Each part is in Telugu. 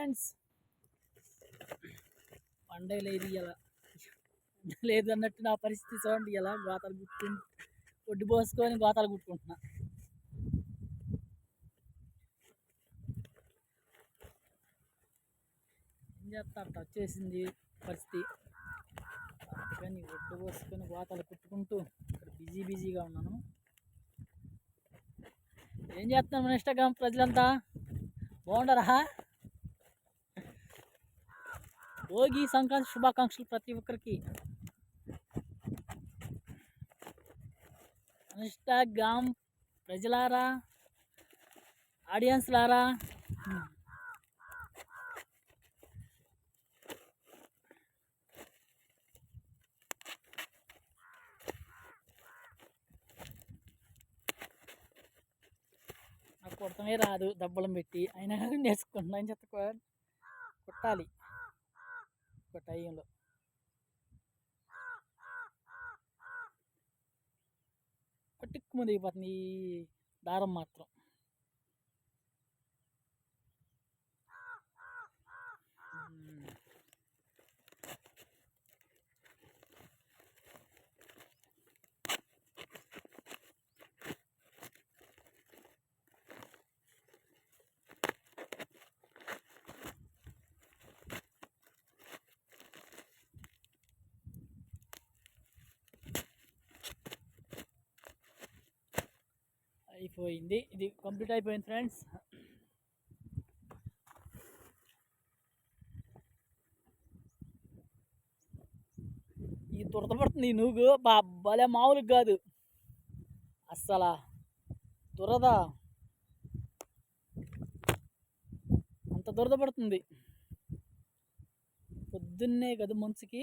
ఫ్రెండ్స్ పండగ లేదు ఇలా లేదు అన్నట్టు నా పరిస్థితి చూడండి ఇలా గోతాలు గుట్టు ఒడ్డు పోసుకొని గోతాలు గుట్టుకుంటున్నా. ఏం చేస్తా అట్ట వచ్చేసింది పరిస్థితి. కానీ ఒడ్డు పోసుకొని గోతాలు కుట్టుకుంటూ ఇక్కడ బిజీ బిజీగా ఉన్నాను. ఏం చేస్తున్నాం ఇన్స్టాగ్రామ్ ప్రజలంతా? బాగుండరా? భోగి సంక్రాంతి శుభాకాంక్షలు ప్రతి ఒక్కరికి. ఇన్స్టాగ్రామ్ ప్రజలారా ఆడియన్స్లారా? నాకు కొడతమే రాదు దెబ్బలం పెట్టి. అయినా కానీ నేర్చుకుంటున్నా అని చెత్త కొట్టాలి. ఒక టైంలో. పట్టుకు దిగిపోతుంది ఈ దారం మాత్రం. అయిపోయింది. ఇది కంప్లీట్ అయిపోయింది ఫ్రెండ్స్. ఈ దురదపడుతుంది నువ్వు బా భలే మామూలుగా కాదు. అస్సలా దురద. అంత దురద పడుతుంది. పొద్దున్నే కదా మంచుకి.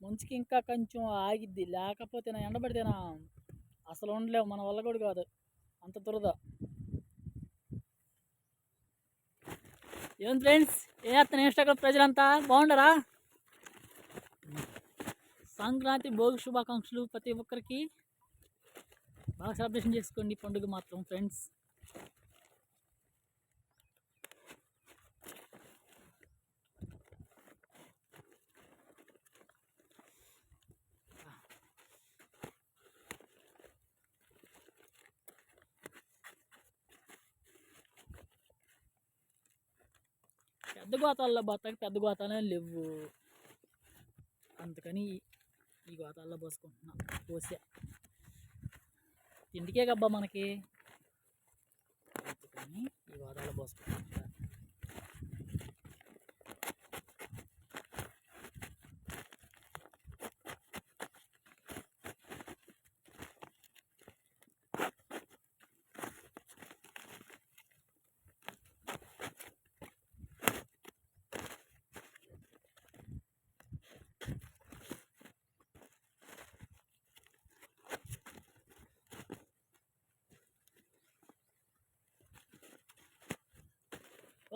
మంచుకి ఇంకా కొంచెం ఆగిద్ది. లేకపోతే నా ఎండబడితేనా అసలు ఉండలేవు మన వల్ల కూడా కాదు. అంత దురద. ఏం ఫ్రెండ్స్ ఏ అతను ఇన్స్టాగ్రామ్ ప్రజలంతా బాగుండరా? సంక్రాంతి భోగి శుభాకాంక్షలు ప్రతి ఒక్కరికి. బాగా సెలబ్రేషన్ చేసుకోండి పండుగ మాత్రం ఫ్రెండ్స్ పెద్ద గోతాల్లో బతాకి పెద్ద గోతాలే లేవు అందుకని ఈ గోతాల్లో పోసుకుంటున్నా. పోసా. తిండికే గబ్బా మనకి. అందుకని ఈ గోతాల్లో పోసుకుంటున్నా.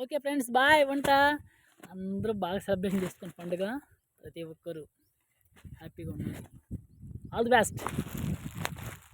ఓకే ఫ్రెండ్స్ బాయ్ వంట అందరూ బాగా సెలబ్రేషన్ చేసుకుని పండుగ. ప్రతి ఒక్కరూ హ్యాపీగా ఉండాలి. All the best.